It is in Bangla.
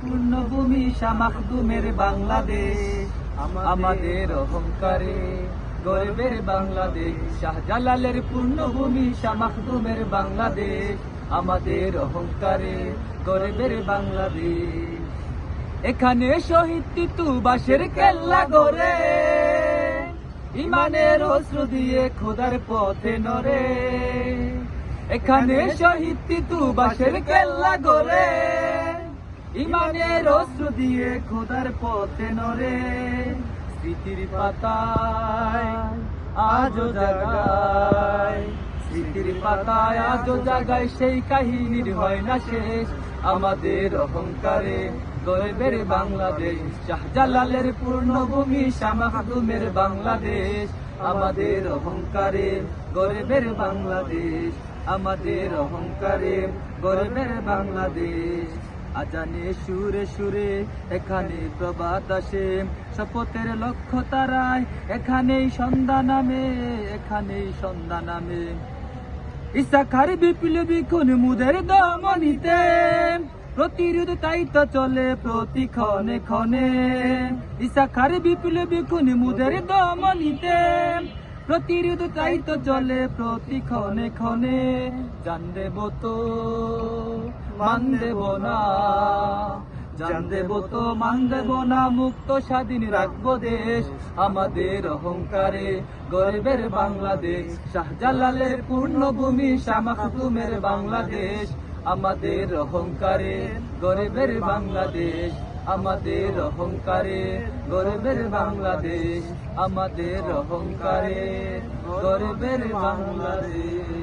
পূর্ণভূমি শামাখদুমের বাংলাদেশ। আমাদের অহংকারে, গর্বের বাংলাদেশ, শাহজালালের পূর্ণভূমি শামাখদুমের বাংলাদেশ। আমাদের অহংকারে, গর্বের বাংলাদেশ। এখানে শহীদ তিতু বাসের কেল্লা গড়ে। ইমানের অশ্রু দিয়ে খোদার পথে নরে এখানে শহীদ তিতু বাসের কেল্লা গড়ে। ইমানের অশ্রু দিয়ে খোদার পথে নরে স্মৃতির পাতায় আজও জাগায়। স্মৃতির পাতায় আজও জাগায়, সেই কাহিনীর হয় না শেষ। আমাদের অহংকারে গর্বের বাংলাদেশ, শাহজালালের পূর্ণভূমি শামাখদুমের বাংলাদেশ। আমাদের অহংকারে গর্বের বাংলাদেশ, আমাদের অহংকারে গর্বের বাংলাদেশ। আজানে সুরে সুরে, এখানে প্রবাদ আসে। শপথের লক্ষ্য তারায়, এখানেই সন্ধ্যা নামে, এখানেই সন্ধ্যা নামে। ইসাখার বিপ্লবী খুন মুদের দমনিতে। প্রতিরোধ তাই তো চলে প্রতি ক্ষণে ক্ষণে। ইসাখার বিপ্লবী খুন মুদের দমনিতে। প্রতিরোধ তাই তো চলে প্রতি ক্ষণে ক্ষণে। জান দেব তো মান দেব না। জান দেব তো মান দেব না, মুক্ত স্বাধীন রাখব দেশ। আমাদের অহংকারে গর্বের বাংলাদেশ। শাহজালালের পূর্ণভূমি শামাখতুমের বাংলাদেশ। আমাদের অহংকারে গর্বের বাংলাদেশ। আমাদের অহংকারে গর্বের বাংলাদেশ। আমাদের অহংকারে গর্বের বাংলাদেশ।